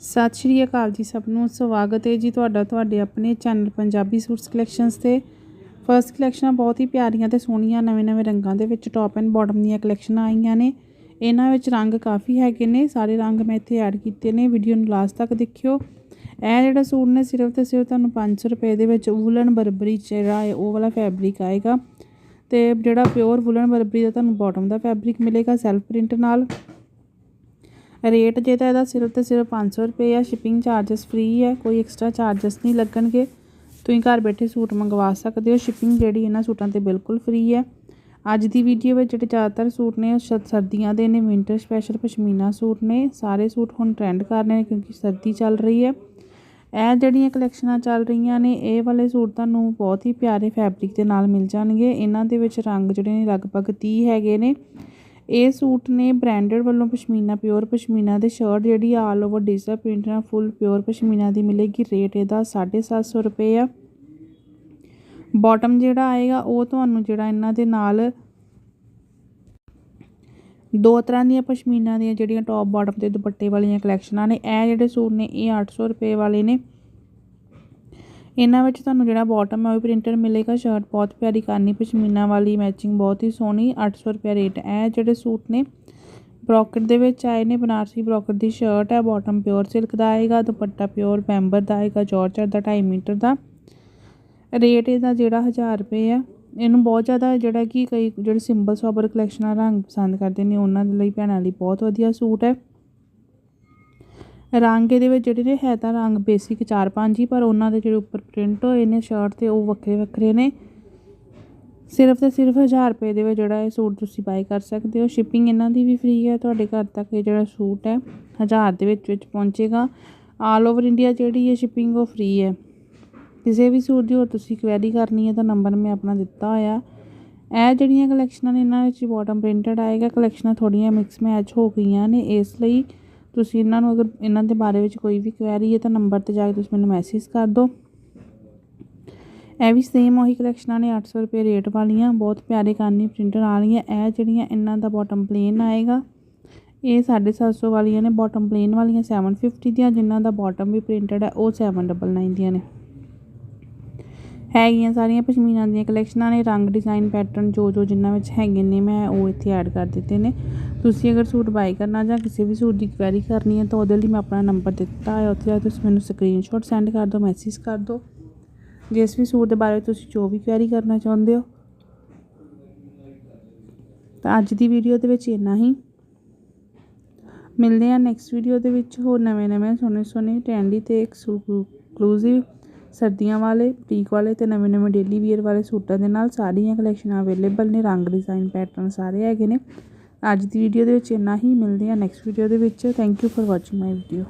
ਸਤਿ ਸ਼੍ਰੀ ਅਕਾਲ ਜੀ ਸਭ ਨੂੰ, ਸਵਾਗਤ ਹੈ ਜੀ ਤੁਹਾਡਾ, ਤੁਹਾਡੇ ਆਪਣੇ ਚੈਨਲ ਪੰਜਾਬੀ ਸੂਟਸ ਕਲੈਕਸ਼ਨਸ ਤੇ। ਫਰਸਟ ਕਲੈਕਸ਼ਨਾਂ ਬਹੁਤ ਹੀ ਪਿਆਰੀਆਂ ਤੇ ਸੋਹਣੀਆਂ ਨਵੇਂ-ਨਵੇਂ ਰੰਗਾਂ ਦੇ ਵਿੱਚ ਟੌਪ ਐਂਡ ਬਾਟਮ ਦੀਆਂ ਕਲੈਕਸ਼ਨਾਂ ਆਈਆਂ ਨੇ। ਇਹਨਾਂ ਵਿੱਚ ਰੰਗ ਕਾਫੀ ਹੈਗੇ ਨੇ, ਸਾਰੇ ਰੰਗ ਮੈਂ ਇੱਥੇ ਐਡ ਕੀਤੇ ਨੇ ਵੀਡੀਓ ਨੂੰ ਲਾਸਟ ਤੱਕ ਦੇਖਿਓ। ਇਹ ਜਿਹੜਾ ਸੂਟ ਨੇ ਸਿਰਫ ਤੇ ਸਿਰਫ ਤੁਹਾਨੂੰ 500 ਰੁਪਏ ਦੇ ਵਿੱਚ ਵੂਲਨ ਬਰਬਰੀ ਜਿਹੜਾ ਹੈ, ਉਹ ਵਾਲਾ ਫੈਬਰਿਕ ਆਏਗਾ। ਤੇ ਜਿਹੜਾ ਪਿਓਰ ਵੂਲਨ ਬਰਬਰੀ ਦਾ ਤੁਹਾਨੂੰ ਬਾਟਮ ਦਾ ਫੈਬਰਿਕ ਮਿਲੇਗਾ ਸੈਲਫ ਪ੍ਰਿੰਟ ਨਾਲ। ਰੇਟ ਜੇ ਤਾਂ ਇਹਦਾ ਸਿਰਫ ਤੇ ਸਿਰਫ 500 ਰੁਪਏ ਆ ਸ਼ਿਪਿੰਗ ਚਾਰजेस ਫ੍ਰੀ ਹੈ ਕੋਈ ਐਕਸਟਰਾ ਚਾਰजेस ਨਹੀਂ ਲੱਗਣਗੇ। ਤੁਸੀਂ ਘਰ ਬੈਠੇ ਸੂਟ ਮੰਗਵਾ ਸਕਦੇ ਹੋ ਸ਼ਿਪਿੰਗ ਜਿਹੜੀ ਇਹਨਾਂ ਸੂਟਾਂ ਤੇ ਬਿਲਕੁਲ ਫ੍ਰੀ ਹੈ ਅੱਜ ਦੀ ਵੀਡੀਓ ਵਿੱਚ ਜਿਹੜੇ ਜ਼ਿਆਦਾਤਰ ਸੂਟ ਨੇ, ਉਹ ਸਰਦੀਆਂ ਦੇ ਨੇ ਵਿੰਟਰ ਸਪੈਸ਼ਲ ਪਸ਼ਮੀਨਾ ਸੂਟ ਨੇ, ਸਾਰੇ ਸੂਟ ਹੁਣ ਟ੍ਰੈਂਡ ਕਰ ਰਹੇ ਨੇ ਕਿਉਂਕਿ ਸਰਦੀ ਚੱਲ ਰਹੀ ਹੈ ਇਹ ਜਿਹੜੀਆਂ ਕਲੈਕਸ਼ਨਾਂ ਚੱਲ ਰਹੀਆਂ ਨੇ, ਇਹ ਵਾਲੇ ਸੂਟ ਤੁਹਾਨੂੰ ਬਹੁਤ ਹੀ ਪਿਆਰੇ ਫੈਬਰਿਕ ਦੇ ਨਾਲ ਮਿਲ ਜਾਣਗੇ। ਇਹਨਾਂ ਦੇ ਵਿੱਚ ਰੰਗ ਜਿਹੜੇ ਨੇ ਲਗਭਗ 30 ਹੈਗੇ ਨੇ। ਇਹ ਸੂਟ ਨੇ ਬ੍ਰਾਂਡਡ ਵੱਲੋਂ ਪਸ਼ਮੀਨਾ ਪਿਓਰ ਪਸ਼ਮੀਨਾ ਦੇ ਸ਼ਰਟ ਜਿਹੜੀ ਆਲ ਓਵਰ ਡਿਜੀਟਲ ਪ੍ਰਿੰਟ ਨਾਲ ਫੁੱਲ ਪਿਓਰ ਪਸ਼ਮੀਨਾ ਦੀ ਮਿਲੇਗੀ ਰੇਟ ਇਹਦਾ 750 ਰੁਪਏ ਆ। ਬਾਟਮ ਜਿਹੜਾ ਆਏਗਾ, ਉਹ ਤੁਹਾਨੂੰ ਜਿਹੜਾ ਇਹਨਾਂ ਦੇ ਨਾਲ ਦੋ ਤਰ੍ਹਾਂ ਦੀਆਂ ਪਸ਼ਮੀਨਾ ਦੀਆਂ ਜਿਹੜੀਆਂ ਟੌਪ ਬਾਟਮ ਤੇ ਦੁਪੱਟੇ ਵਾਲੀਆਂ ਕਲੈਕਸ਼ਨਾਂ ਨੇ, ਇਹ ਜਿਹੜੇ ਸੂਟ ਨੇ, ਇਹ 800 ਰੁਪਏ ਵਾਲੇ ਨੇ। ਇਹਨਾਂ ਵਿੱਚ ਤੁਹਾਨੂੰ ਜਿਹੜਾ ਬਾਟਮ ਹੈ ਉਹ ਪ੍ਰਿੰਟਡ ਮਿਲੇਗਾ ਸ਼ਰਟ ਬਹੁਤ ਪਿਆਰੀ ਕਾਨੀ ਪਸ਼ਮੀਨਾ ਵਾਲੀ ਮੈਚਿੰਗ ਬਹੁਤ ਹੀ ਸੋਹਣੀ 800 ਰੁਪਏ ਰੇਟ ਹੈ। ਜਿਹੜੇ ਸੂਟ ਨੇ, ਬ੍ਰੋਕਟ ਦੇ ਵਿੱਚ ਆਏ ਨੇ, ਬਨਾਰਸੀ ਬ੍ਰੋਕਟ ਦੀ ਸ਼ਰਟ ਹੈ ਬਾਟਮ ਪਿਓਰ ਸਿਲਕ ਦਾ ਆਏਗਾ, ਦੁਪੱਟਾ ਪਿਓਰ ਮੈਂਬਰ ਦਾ ਆਏਗਾ ਜਾਰਜਟ ਦਾ 2.5 ਮੀਟਰ ਦਾ। ਰੇਟ ਇਹਦਾ ਜਿਹੜਾ 1000 ਰੁਪਏ ਆ। ਇਹਨੂੰ ਬਹੁਤ ਜ਼ਿਆਦਾ ਜਿਹੜਾ ਕਿ ਕਈ ਜਿਹੜੇ ਸਿੰਬਲ ਸੋਬਰ ਕਲੈਕਸ਼ਨਾਂ ਰੰਗ ਪਸੰਦ ਕਰਦੇ ਨੇ, ਉਹਨਾਂ ਦੇ ਲਈ ਭੈਣਾਂ ਲਈ ਬਹੁਤ ਵਧੀਆ ਸੂਟ ਹੈ। ਰੰਗ ਇਹਦੇ ਵਿੱਚ ਜਿਹੜੇ ਨੇ ਹੈ ਤਾਂ ਰੰਗ ਬੇਸਿਕ 4-5 ਹੀ, ਪਰ ਉਹਨਾਂ ਦੇ ਜਿਹੜੇ ਉੱਪਰ ਪ੍ਰਿੰਟ ਹੋਏ ਨੇ ਸ਼ਰਟ ਤੇ ਉਹ ਵੱਖਰੇ ਵੱਖਰੇ ਨੇ। ਸਿਰਫ ਤੇ ਸਿਰਫ 1000 ਰੁਪਏ ਦੇ ਵਿੱਚ ਜਿਹੜਾ ਇਹ ਸੂਟ ਤੁਸੀਂ ਬਾਈ ਕਰ ਸਕਦੇ ਹੋ। ਸ਼ਿਪਿੰਗ ਇਹਨਾਂ ਦੀ ਵੀ ਫ੍ਰੀ ਹੈ, ਤੁਹਾਡੇ ਘਰ ਤੱਕ ਇਹ ਜਿਹੜਾ ਸੂਟ ਹੈ 1000 ਦੇ ਵਿੱਚ ਵਿੱਚ ਪਹੁੰਚੇਗਾ। ਆਲ ਓਵਰ ਇੰਡੀਆ ਜਿਹੜੀ ਹੈ ਸ਼ਿਪਿੰਗ ਉਹ ਫ੍ਰੀ ਹੈ। ਕਿਸੇ ਵੀ ਸੂਟ ਦੀ ਹੋਰ ਤੁਸੀਂ ਕੁਐਰੀ ਕਰਨੀ ਹੈ ਤਾਂ ਨੰਬਰ ਮੈਂ ਆਪਣਾ ਦਿੱਤਾ ਹੋਇਆ। ਇਹ ਜਿਹੜੀਆਂ ਕਲੈਕਸ਼ਨਾਂ ਨੇ, ਇਹਨਾਂ ਵਿੱਚ ਬਾਟਮ ਪ੍ਰਿੰਟਡ ਆਏਗਾ ਕਲੈਕਸ਼ਨਾਂ ਥੋੜੀਆਂ ਮਿਕਸ ਮੈਚ ਹੋ ਗਈਆਂ ਨੇ, ਇਸ ਲਈ ਤੁਸੀਂ ਇਹਨਾਂ ਨੂੰ ਅਗਰ ਇਹਨਾਂ ਦੇ ਬਾਰੇ ਵਿੱਚ ਕੋਈ ਵੀ ਕੁਐਰੀ ਹੈ ਤਾਂ ਨੰਬਰ ਤੇ ਜਾ ਕੇ ਤੁਸੀਂ ਮੈਨੂੰ ਮੈਸੇਜ ਕਰ ਦਿਓ। ਇਹ ਵੀ ਸੇਮ ਉਹੀ ਕਲੈਕਸ਼ਨਾਂ ਨੇ 800 ਰੁਪਏ ਰੇਟ ਵਾਲੀਆਂ, ਬਹੁਤ ਪਿਆਰੇ ਕਾਨੀ ਪ੍ਰਿੰਟਰ ਵਾਲੀਆਂ ਇਹ ਜਿਹੜੀਆਂ ਇਹਨਾਂ ਦਾ ਬਾਟਮ ਪਲੇਨ ਆਏਗਾ, ਇਹ 750 ਵਾਲੀਆਂ ਨੇ। ਬਾਟਮ ਪਲੇਨ ਵਾਲੀਆਂ 750 ਦੀਆਂ, ਜਿਨ੍ਹਾਂ ਦਾ ਬਾਟਮ ਵੀ ਪ੍ਰਿੰਟਡ ਹੈ, ਉਹ 799 ਦੀਆਂ ਨੇ। ਹੈਗੀਆਂ ਸਾਰੀਆਂ ਪਸ਼ਮੀਨਾ ਦੀਆਂ ਕਲੈਕਸ਼ਨਾਂ ਨੇ, ਰੰਗ ਡਿਜ਼ਾਈਨ ਪੈਟਰਨ ਜੋ ਜੋ ਜਿੰਨਾ ਵਿੱਚ ਹੈਗੇ ਨੇ, ਮੈਂ ਉਹ ਇੱਥੇ ਐਡ ਕਰ ਦਿੱਤੇ ਨੇ। ਤੁਸੀਂ ਅਗਰ ਸੂਟ ਬਾਈ ਕਰਨਾ ਜਾਂ ਕਿਸੇ ਵੀ ਸੂਟ ਦੀ ਕੁਐਰੀ ਕਰਨੀ ਹੈ, ਤਾਂ ਉਹਦੇ ਲਈ ਮੈਂ ਆਪਣਾ ਨੰਬਰ ਦਿੱਤਾ ਹੈ ਉੱਥੇ, ਜਾ ਤੁਸੀਂ ਮੈਨੂੰ ਸਕਰੀਨਸ਼ਾਟ ਸੈਂਡ ਕਰ ਦਿਓ ਮੈਸੇਜ ਕਰ ਦਿਓ। ਜਿਸ ਵੀ ਸੂਟ ਦੇ ਬਾਰੇ ਤੁਸੀਂ ਜੋ ਵੀ ਕੁਐਰੀ ਕਰਨਾ ਚਾਹੁੰਦੇ ਹੋ। ਤਾਂ ਅੱਜ ਦੀ ਵੀਡੀਓ ਦੇ ਵਿੱਚ ਇੰਨਾ ਹੀ। ਮਿਲਦੇ ਆ ਨੈਕਸਟ ਵੀਡੀਓ ਦੇ ਵਿੱਚ ਹੋਰ ਨਵੇਂ ਨਵੇਂ ਸੋਹਣੇ ਸੋਹਣੇ ਟ੍ਰੈਂਡੀ ਤੇ ਐਕਸਕਲੂਸਿਵ ਸਰਦੀਆਂ ਵਾਲੇ ਬੁਟੀਕ ਵਾਲੇ ਅਤੇ ਨਵੇਂ ਨਵੇਂ ਡੇਲੀ ਵੀਅਰ ਵਾਲੇ ਸੂਟਾਂ ਦੇ ਨਾਲ ਸਾਰੀਆਂ ਕਲੈਕਸ਼ਨਾਂ ਅਵੇਲੇਬਲ ਨੇ। ਰੰਗ ਡਿਜ਼ਾਇਨ ਪੈਟਰਨ ਸਾਰੇ ਹੈਗੇ ਨੇ। ਅੱਜ ਦੀ ਵੀਡੀਓ ਦੇ ਵਿੱਚ ਇੰਨਾ ਹੀ। ਮਿਲਦੇ ਆ ਨੈਕਸਟ ਵੀਡੀਓ ਦੇ ਵਿੱਚ। Thank you for watching my video